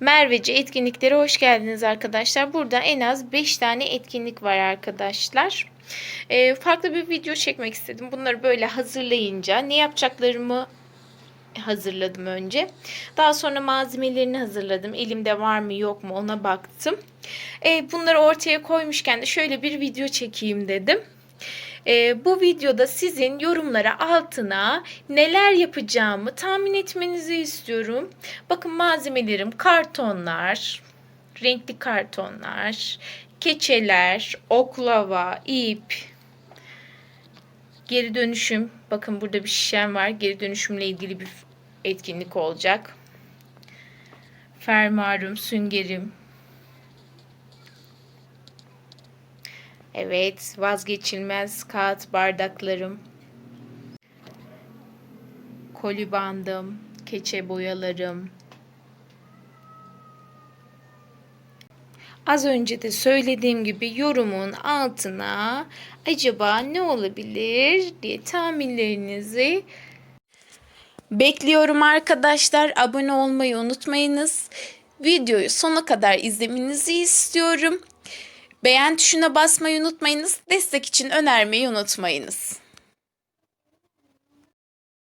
Merveci etkinliklere hoş geldiniz arkadaşlar. Burada en az 5 tane etkinlik var arkadaşlar. Ee, farklı bir video çekmek istedim. Bunları böyle hazırlayınca ne yapacaklarımı hazırladım önce. Daha sonra malzemelerini hazırladım. Elimde var mı yok mu ona baktım. Ee, bunları ortaya koymuşken de şöyle bir video çekeyim dedim. Ee, bu videoda sizin yorumlara altına neler yapacağımı tahmin etmenizi istiyorum. Bakın malzemelerim kartonlar, renkli kartonlar, keçeler, oklava, ip, geri dönüşüm. Bakın burada bir şişem var. Geri dönüşümle ilgili bir etkinlik olacak. Fermuarım, süngerim, Evet, vazgeçilmez kağıt bardaklarım. Koli bandım, keçe boyalarım. Az önce de söylediğim gibi yorumun altına acaba ne olabilir diye tahminlerinizi bekliyorum arkadaşlar. Abone olmayı unutmayınız. Videoyu sona kadar izlemenizi istiyorum. Beğen tuşuna basmayı unutmayınız. Destek için önermeyi unutmayınız.